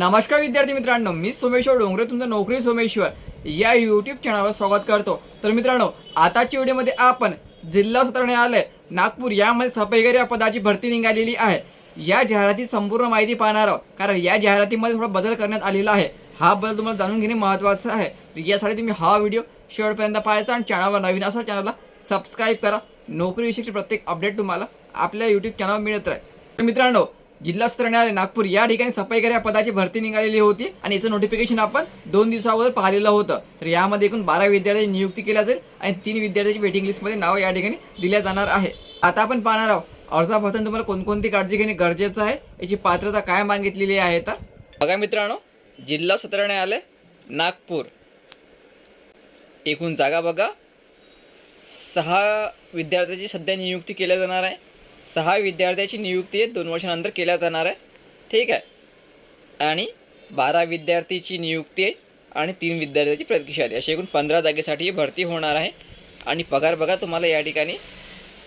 नमस्कार विद्यार्थी मित्रांनो मी सोमेश्वर डोंगरे तुमचं नोकरी सोमेश्वर या यूट्यूब चॅनलवर स्वागत करतो. तर मित्रांनो आताच्या व्हिडिओमध्ये आपण जिल्हा सत्र न्यायालय नागपूर यामध्ये सफाईगारी या पदाची भरती निघालेली आहे. या जाहिराती संपूर्ण माहिती पाहणार आहोत. कारण या जाहिरातीमध्ये थोडा बदल करण्यात आलेला आहे. हा बदल तुम्हाला जाणून घेणे महत्त्वाचं आहे. यासाठी तुम्ही हा व्हिडिओ शेवटपर्यंत पाहायचा आणि चॅनलवर नवीन असा चॅनलला सबस्क्राईब करा. नोकरीविषयीची प्रत्येक अपडेट तुम्हाला आपल्या यूट्यूब चॅनलवर मिळत राहील. तर मित्रांनो जिल्हा न्यायालय नागपूर या ठिकाणी सफाईकर या पदाची भरती निघालेली होती आणि याचं नोटिफिकेशन आपण दोन दिवसाअगोदर पाहिलेलं होतं. तर यामध्ये एकूण बारा विद्यार्थ्यांची नियुक्ती केल्या जाईल आणि तीन विद्यार्थ्यांची वेटिंग लिस्टमध्ये नावं या ठिकाणी दिल्या जाणार आहे. आता आपण पाहणार आहोत अर्जा भरताना तुम्हाला कोणकोणती काळजी घेणे गरजेचं आहे याची पात्रता काय मागितलेली आहे तर? बघा मित्रांनो जिल्हा सत्र न्यायालय नागपूर. एकूण जागा बघा. सहा विद्यार्थ्याची सध्या नियुक्ती केल्या जाणार आहे. सहा विद्यार्थ्याची नियुक्ती दोन वर्षानंतर केल्या जाणार आहे. ठीक आहे. आणि बारा विद्यार्थीची नियुक्ती आहे आणि तीन विद्यार्थ्याची प्रतीक्षा आहे अशी एकूण पंधरा जागेसाठी भरती होणार आहे. आणि पगार बघा तुम्हाला या ठिकाणी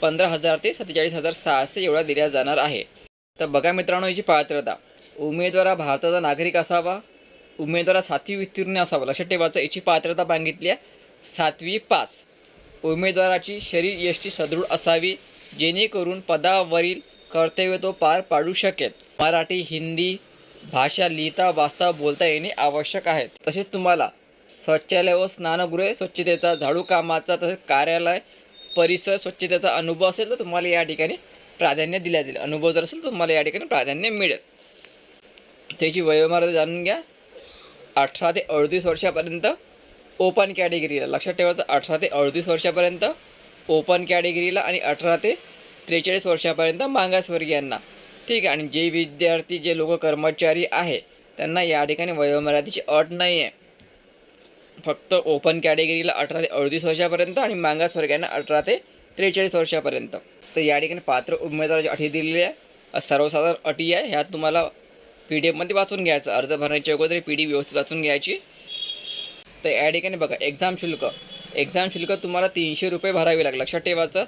पंधरा हजार ते सत्तेचाळीस हजार सहाशे एवढा दिला जाणार आहे. तर बघा मित्रांनो याची पात्रता. उमेदवार हा भारताचा नागरिक असावा. उमेदवार सातवी उत्तीर्ण असावा. लक्षात ठेवायचं याची पात्रता मागितली आहे. सातवी पास. उमेदवाराची शरीर यष्टी सदृढ असावी. जेणेकरून पदावरील कर्तव्य तो पार पाडू शकेल. मराठी हिंदी भाषा लिहिता वाचता बोलता येणे आवश्यक आहे. तसेच तुम्हाला शौचालय व स्नानगृहे स्वच्छतेचा झाडू कामाचा तसेच कार्यालय परिसर स्वच्छतेचा अनुभव असेल तर तुम्हाला या ठिकाणी प्राधान्य दिल्या जाईल. अनुभव जर असेल तर तुम्हाला या ठिकाणी प्राधान्य मिळेल. त्याची वयोमर्यादा जाणून घ्या. अठरा ते अडतीस वर्षापर्यंत. ओपन कॅटेगरीला लक्षात ठेवायचं. अठरा ते अडतीस वर्षापर्यंत. ओपन कॅटेगरीला आणि अठरा ते त्रेचाळीस वर्षापर्यंत मागासवर्गीयांना. ठीक आहे आणि जे विद्यार्थी जे लोक कर्मचारी आहे त्यांना या ठिकाणी वयोमर्यादेची अट नाही आहे फक्त ओपन कॅटेगरीला अठरा ते अडतीस वर्षापर्यंत आणि मागासवर्गीयांना अठरा ते त्रेचाळीस वर्षापर्यंत. तर या ठिकाणी पात्र उमेदवाराची अटी दिलेली आहे. सर्वसाधारण अटी आहे. ह्यात तुम्हाला पी डी एफमध्ये वाचून घ्यायचं अर्ज भरण्याच्या अगोदर पी डी व्यवस्थित वाचून घ्यायची. तर या ठिकाणी बघा एक्झाम शुल्क. एक्झाम शुल्क तुम्हाला तीनशे रुपये भरावे लागेल. लक्षात ठेवायचं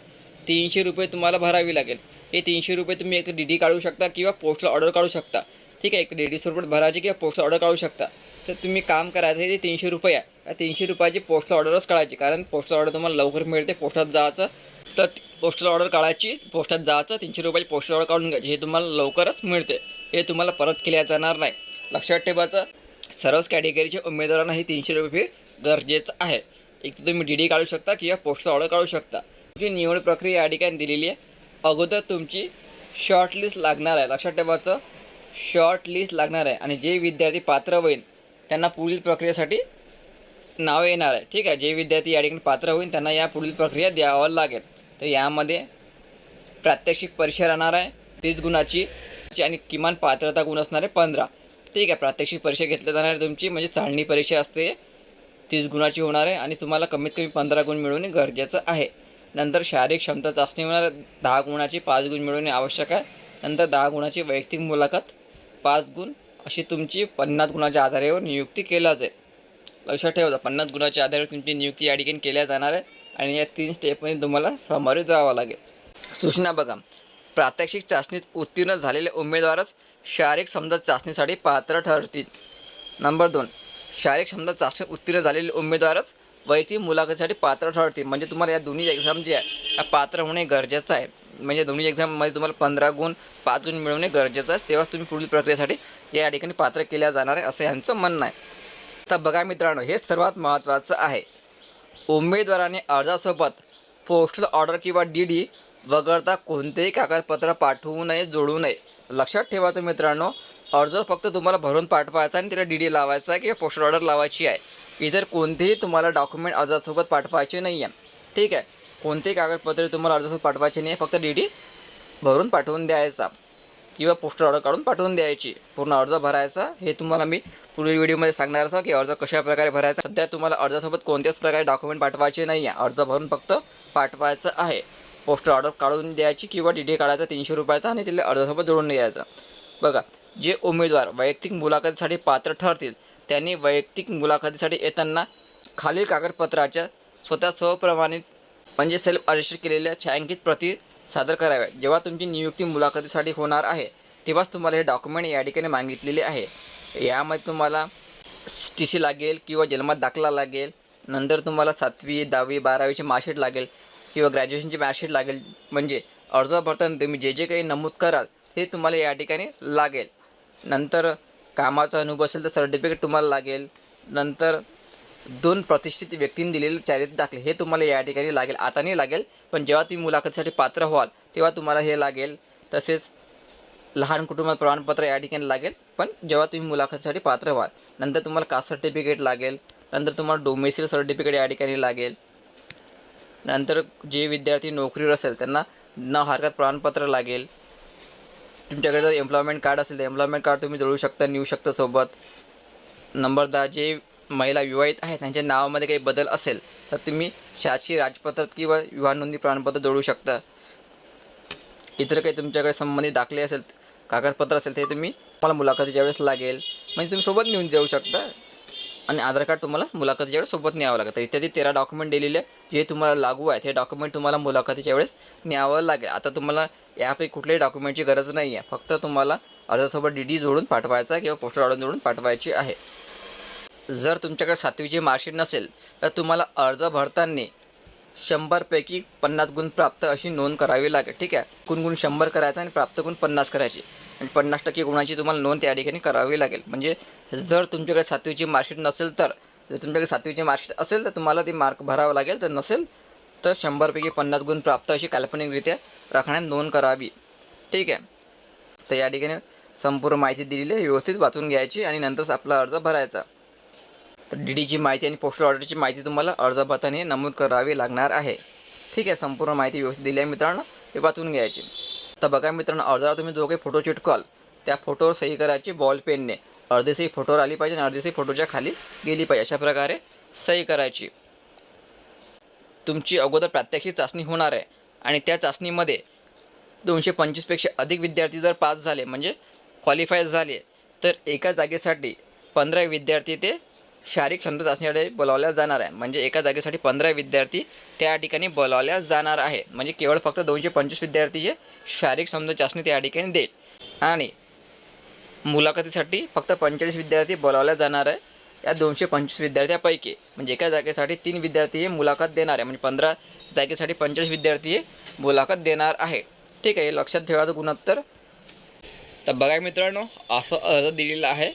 तीनशे रुपये तुम्हाला भरावी लागेल. हे तीनशे रुपये तुम्ही एक डी डी काढू शकता किंवा पोस्टल ऑर्डर काढू शकता. ठीक आहे एक डी स्वरूपात भरायची किंवा पोस्टल ऑर्डर काढू शकता. तर तुम्ही काम करायचं हे ते तीनशे रुपये आहे. तीनशे रुपयाची पोस्टल ऑर्डरच काढायची. कारण पोस्टल ऑर्डर तुम्हाला लवकर मिळते पोस्टात जायचं. तर पोस्टल ऑर्डर काढायची पोस्टात जायचं तीनशे रुपयाची पोस्टल ऑर्डर काढून घ्यायची. हे तुम्हाला लवकरच मिळते. हे तुम्हाला परत केल्या जाणार नाही. लक्षात ठेवायचं सर्वच कॅटेगरीच्या उमेदवारांना हे तीनशे रुपये फी गरजेचं आहे. एक तर तुम्ही डी डी काढू शकता किंवा पोस्टर ऑर्डर काढू शकता. तुमची निवड प्रक्रिया या ठिकाणी दिलेली आहे. अगोदर तुमची शॉर्ट लिस्ट लागणार आहे. लक्षात ठेवायचं शॉर्ट लिस्ट लागणार आहे. आणि जे विद्यार्थी पात्र होईल त्यांना पुढील प्रक्रियेसाठी नावं येणार आहे. ठीक आहे? जे विद्यार्थी या ठिकाणी पात्र होईल त्यांना या पुढील प्रक्रिया द्यावं लागेल. तर यामध्ये प्रात्यक्षिक परीक्षा राहणार आहे. तीस गुणाची आणि किमान पात्रता गुण असणार आहे पंधरा. ठीक आहे? प्रात्यक्षिक परीक्षा घेतल्या जाणार तुमची. म्हणजे चाळणी परीक्षा असते. तीस गुणाची होणार आहे आणि तुम्हाला कमीत कमी पंधरा गुण मिळवणे गरजेचं आहे. नंतर शारीरिक क्षमता चाचणी होणार आहे. दहा गुणाची पाच गुण मिळवणे आवश्यक आहे. नंतर दहा गुणाची वैयक्तिक मुलाखत पाच गुण अशी तुमची पन्नास गुणाच्या आधारावर नियुक्ती केल्या जाईल लक्षात ठेवा पन्नास गुणाच्या आधारावर तुमची नियुक्ती या ठिकाणी केल्या जाणार आहे आणि या तीन स्टेपमध्ये तुम्हाला सामोरे जावं लागेल. सूचना बघा. प्रात्यक्षिक चाचणीत उत्तीर्ण झालेले उमेदवारच शारीरिक समजा चाचणीसाठी पात्र ठरतील. नंबर दोन. शारीरिक क्षमता चाचणीत उत्तीर्ण झालेले उमेदवारच वैयक्तिक मुलाखतीसाठी पात्र ठरतील. म्हणजे तुम्हाला या दोन्ही एक्झाम जे आहे पात्र होणे गरजेचं आहे. म्हणजे दोन्ही एक्झाममध्ये तुम्हाला पंधरा गुण पाच गुण मिळवणे गरजेचं आहे. तेव्हाच तुम्ही पुढील प्रक्रियेसाठी या ठिकाणी पात्र केल्या जाणार आहे असं यांचं म्हणणं आहे. तर बघा मित्रांनो हे सर्वात महत्त्वाचं आहे. उमेदवाराने अर्जासोबत पोस्टल ऑर्डर किंवा डी डी वगळता कोणतेही कागदपत्र पाठवू नये जोडू नये. लक्षात ठेवायचं मित्रांनो अर्ज फक्त तुम्हाला भरून पाठवायचा आणि त्याला डी डी लावायचा आहे किंवा पोस्टर ऑर्डर लावायची आहे. इतर कोणतेही तुम्हाला डॉक्युमेंट अर्जासोबत पाठवायचे नाही आहे. ठीक आहे? कोणतेही कागदपत्रे तुम्हाला अर्जासोबत पाठवायचे नाही आहे. फक्त डी डी भरून पाठवून द्यायचा. किंवा पोस्टर ऑर्डर काढून पाठवून द्यायची. पूर्ण अर्ज भरायचा. हे तुम्हाला मी पुढील व्हिडिओमध्ये सांगणार असं की अर्ज कशा प्रकारे भरायचा. सध्या तुम्हाला अर्जासोबत कोणत्याच प्रकारे डॉक्युमेंट पाठवायचे नाही आहे. अर्ज भरून फक्त पाठवायचं आहे. पोस्टर ऑर्डर काढून द्यायची किंवा डी डी काढायचा तीनशे रुपयाचा आणि तिला अर्जासोबत जोडून द्यायचा. बघा. जे उमेदवार वैयक्तिक मुलाखतीसाठी पात्र ठरतील त्यांनी वैयक्तिक मुलाखतीसाठी येताना खालील कागदपत्राच्या स्वतः स्वप्रमाणित म्हणजे सेल्फ रजिस्टर केलेल्या छायांकित प्रती सादर कराव्या जेव्हा तुमची नियुक्ती मुलाखतीसाठी होणार आहे तेव्हाच तुम्हाला हे डॉक्युमेंट या ठिकाणी मागितलेले आहे. यामध्ये तुम्हाला टी सी लागेल किंवा जन्मात दाखला लागेल नंतर तुम्हाला सातवी दहावी बारावीची मार्कशीट लागेल किंवा ग्रॅज्युएशनची मार्कशीट लागेल. म्हणजे अर्ज भरताना तुम्ही जे जे काही नमूद कराल ते तुम्हाला या ठिकाणी लागेल. नंतर कामाचा अनुभव असेल तर सर्टिफिकेट तुम्हाला लागेल. नंतर दोन प्रतिष्ठित व्यक्तींनी दिलेले चारित्र दाखले हे तुम्हाला या ठिकाणी लागेल. आता नाही लागेल पण जेव्हा तुम्ही मुलाखतीसाठी पात्र व्हाल तेव्हा तुम्हाला हे लागेल. तसेच लहान कुटुंबात प्रमाणपत्र या ठिकाणी लागेल पण जेव्हा तुम्ही मुलाखतीसाठी पात्र व्हाल नंतर तुम्हाला कास्ट सर्टिफिकेट लागेल नंतर तुम्हाला डोमेसिल सर्टिफिकेट या ठिकाणी लागेल. नंतर जे विद्यार्थी नोकरीवर असेल त्यांना न हरकत प्रमाणपत्र लागेल. तुमच्याकडे जर एम्प्लॉयमेंट कार्ड असेल तर एम्प्लॉयमेंट कार्ड तुम्ही जोडू शकता नेऊ शकता सोबत. नंबर दहा जे महिला विवाहित आहेत त्यांच्या नावामध्ये काही बदल असेल तर तुम्ही शासकीय राजपत्रात किंवा विवाह नोंदणी प्रमाणपत्र जोडू शकता. इतर काही तुमच्याकडे संबंधित दाखले असेल कागदपत्र असेल ते तुम्ही मला मुलाखतीच्या वेळेस लागेल. म्हणजे तुम्ही सोबत नेऊन जाऊ शकता. आणि आधार कार्ड तुम्हाला मुलाखतीच्या वेळेस सोबत न्यावं लागतं इत्यादी तेरा डॉक्युमेंट दिलेले जे तुम्हाला लागू आहेत हे डॉक्युमेंट तुम्हाला मुलाखतीच्या वेळेस न्यावं लागेल. आता तुम्हाला यापैकी कुठल्याही डॉक्युमेंटची गरज नाही आहे फक्त तुम्हाला अर्जासोबत डी डी जोडून पाठवायचा किंवा पोस्टर ऑर्डर जोडून पाठवायची आहे. जर तुमच्याकडे सातवीची मार्कशीट नसेल तर तुम्हाला अर्ज भरताना शंभरपैकी पन्नास गुण प्राप्त अशी नोंद करावी लागेल. ठीक आहे? गुण शंभर करायचं आणि प्राप्त गुण पन्नास करायची. आणि पन्नास टक्के गुणाची तुम्हाला नोंद त्या ठिकाणी करावी लागेल. म्हणजे जर तुमच्याकडे सातवीची मार्कशीट नसेल तर जर तुमच्याकडे सातवीची मार्कशीट असेल तर तुम्हाला ती मार्क भरावं लागेल. तर नसेल तर शंभरपैकी पन्नास गुण प्राप्त अशी काल्पनिकरित्या राखण्यात नोंद करावी. ठीक आहे? तर या ठिकाणी संपूर्ण माहिती दिलेली आहे. व्यवस्थित वाचून घ्यायची आणि नंतरच आपला अर्ज भरायचा. तर डी डीची माहिती आणि पोस्टल ऑर्डरची माहिती तुम्हाला अर्ज भरताना नमूद करावी लागणार आहे. ठीक आहे? संपूर्ण माहिती व्यवस्थित दिली आहे मित्रांनो. हे वाचून घ्यायची. तर बघा मित्रांनो अर्जावर तुम्ही जो काही फोटो चिटकाल त्या फोटोवर सही करायची बॉल पेनने अर्धी सही फोटोवर आली पाहिजे आणि अर्धी सही फोटोच्या खाली गेली पाहिजे. अशा प्रकारे सही करायची. तुमची अगोदर प्रात्यक्षिक चाचणी होणार आहे. आणि त्या चाचणीमध्ये दोनशे पंचवीसपेक्षा अधिक विद्यार्थी जर पास झाले म्हणजे क्वालिफाय झाले तर एका जागेसाठी पंधरा विद्यार्थी ते शारीरिक क्षमता चाचणीसाठी बोलावल्या जाणार आहे. म्हणजे एका जागेसाठी पंधरा विद्यार्थी त्या ठिकाणी बोलावल्या जाणार आहे. म्हणजे केवळ फक्त दोनशे पंचवीस विद्यार्थी जे शारीरिक क्षमता चाचणी त्या ठिकाणी देईल. आणि मुलाखतीसाठी फक्त पंचेचाळीस विद्यार्थी बोलावल्या जाणार आहे. या दोनशे पंचवीस विद्यार्थ्यापैकी म्हणजे एका जागेसाठी तीन विद्यार्थी हे मुलाखत देणार आहे. म्हणजे पंधरा जागेसाठी पंचेचाळीस विद्यार्थी हे मुलाखत देणार आहे. ठीक आहे लक्षात ठेवायचं गुणोत्तर. तर बघा मित्रांनो असं अर्ज दिलेला आहे.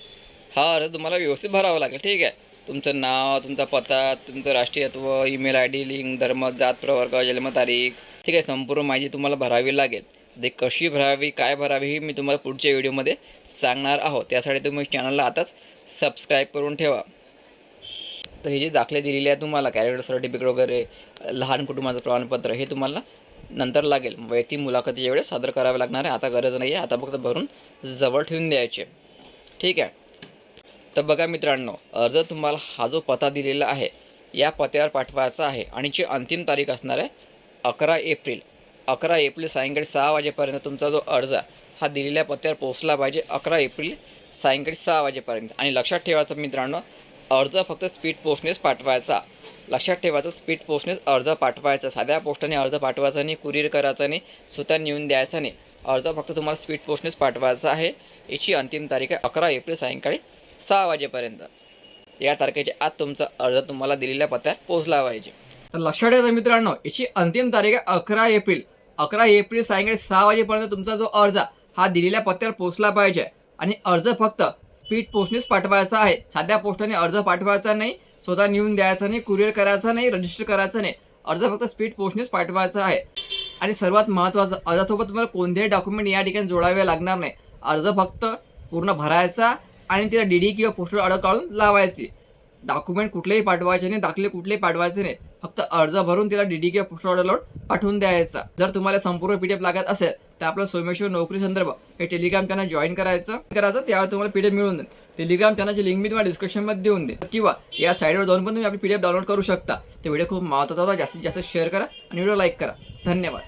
हा अर्ज तुम्हाला व्यवस्थित भरावा लागेल. ठीक आहे. तुमचं नाव तुमचा पत्ता तुमचं राष्ट्रीयत्व ईमेल आय डी लिंक धर्म जात प्रवर्ग जन्मतारीख ठीक आहे संपूर्ण माहिती तुम्हाला भरावी लागेल. ते कशी भरावी काय भरावी हे मी तुम्हाला पुढच्या व्हिडिओमध्ये सांगणार आहोत. त्यासाठी तुम्ही चॅनलला आताच सबस्क्राईब करून ठेवा. तर हे जे दाखले दिलेले आहे तुम्हाला कॅरेक्टर सर्टिफिकेट वगैरे लहान कुटुंबाचं प्रमाणपत्र हे तुम्हाला नंतर लागेल. वैयक्तिक मुलाखतीच्या वेळेस सादर करावे लागणार आहे. आता गरज नाही आहे आता फक्त भरून जवळ ठेवून द्यायचे. ठीक आहे. तर बघा मित्रांनो अर्ज तुम्हाला हा जो पत्ता दिलेला आहे या पत्त्यावर पाठवायचा आहे आणि जी अंतिम तारीख असणार आहे अकरा एप्रिल. अकरा एप्रिल सायंकाळी सहा वाजेपर्यंत तुमचा जो अर्ज हा दिलेल्या पत्त्यावर पोहोचला पाहिजे अकरा एप्रिल सायंकाळी सहा वाजेपर्यंत. आणि लक्षात ठेवायचं मित्रांनो अर्ज फक्त स्पीड पोस्टनेच पाठवायचा. लक्षात ठेवायचं स्पीड पोस्टनेच अर्ज पाठवायचा. साध्या पोस्टाने अर्ज पाठवायचा नाही कुरिअर करायचा नाही स्वतः नेऊन द्यायचा नाही. अर्ज फक्त तुम्हाला स्पीड पोस्टनेच पाठवायचा आहे. याची अंतिम तारीख आहे अकरा एप्रिल सायंकाळी सहा वाजेपर्यंत. या तारखेच्या आत तुमचा अर्ज तुम्हाला दिलेल्या पत्त्यात पोहोचला पाहिजे तर लक्षात ठेवायचं मित्रांनो याची अंतिम तारीख आहे अकरा एप्रिल. अकरा एप्रिल सायंकाळी सहा वाजेपर्यंत तुमचा जो अर्ज हा दिलेल्या पत्त्यावर पोहोचला पाहिजे. आणि अर्ज फक्त स्पीड पोस्टनेच पाठवायचा आहे. साध्या पोस्टाने अर्ज पाठवायचा नाही स्वतः नेऊन द्यायचा नाही कुरिअर करायचा नाही रजिस्टर करायचा नाही. अर्ज फक्त स्पीड पोस्टनेच पाठवायचा आहे. आणि सर्वात महत्त्वाचं अर्जासोबत तुम्हाला कोणतेही डॉक्युमेंट या ठिकाणी जोडावे लागणार नाही. अर्ज फक्त पूर्ण भरायचा आणि तिला डी डी किंवा पोस्टल ऑर्डर काढून लावायची. डॉक्युमेंट कुठलेही पाठवायचे नाही दाखले कुठलेही पाठवायचे नाही. फक्त अर्ज भरून तिला डी डी किंवा पोस्टर पाठवून द्यायचा. जर तुम्हाला संपूर्ण पी डी एफ लागत असेल तर आपलं सोमेश्वर नोकरी संदर्भ हे टेलिग्राम चॅनल जॉईन करायचं. करायचं त्यावर तुम्हाला पी डी एफ मिळून जाईल टेलिग्राम चॅनलची लिंक मी तुम्हाला डिस्क्रिप्शनमध्ये देऊन दे किंवा या साईडवर जाऊन पण तुम्ही आपली पी डी एफ डाउनलोड करू शकता. ते व्हिडिओ खूप महत्त्वाचा होता. जास्तीत जास्त शेअर करा आणि व्हिडिओ लाईक करा. धन्यवाद.